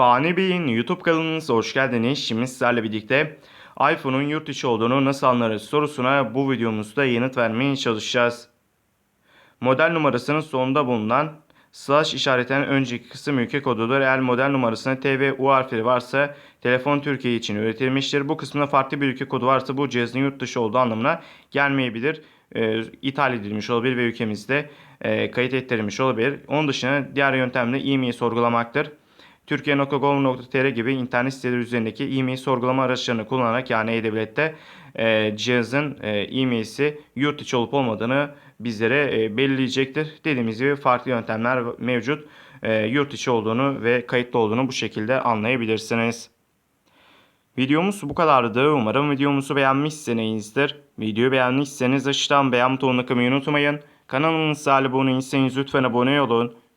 Fani Bey'in YouTube kanalınıza hoş geldiniz. Şimdi sizlerle birlikte iPhone'un yurt dışı olduğunu nasıl anlarız sorusuna bu videomuzda yanıt vermeye çalışacağız. Model numarasının sonunda bulunan slash işaretinin önceki kısım ülke kodudur. Eğer model numarasında T ve U harfleri varsa telefon Türkiye için üretilmiştir. Bu kısmında farklı bir ülke kodu varsa bu cihazın yurt dışı olduğu anlamına gelmeyebilir. Ee, ithal edilmiş olabilir ve ülkemizde e, kayıt ettirilmiş olabilir. Onun dışında diğer yöntem de e-mail sorgulamaktır. Türkiye.gov.tr gibi internet siteleri üzerindeki e-mail sorgulama araçlarını kullanarak yani E-Devlet'te e, cihazın e, e-mail'si yurt içi olup olmadığını bizlere e, belirleyecektir. Dediğimiz gibi farklı yöntemler mevcut. E, yurt içi olduğunu ve kayıtlı olduğunu bu şekilde anlayabilirsiniz. Videomuz bu kadardı. Umarım videomuzu beğenmişsinizdir. Videoyu beğenmişseniz aşağıdan beğen butonuna kılmayı unutmayın. Kanalımıza abone değilseniz lütfen abone olun.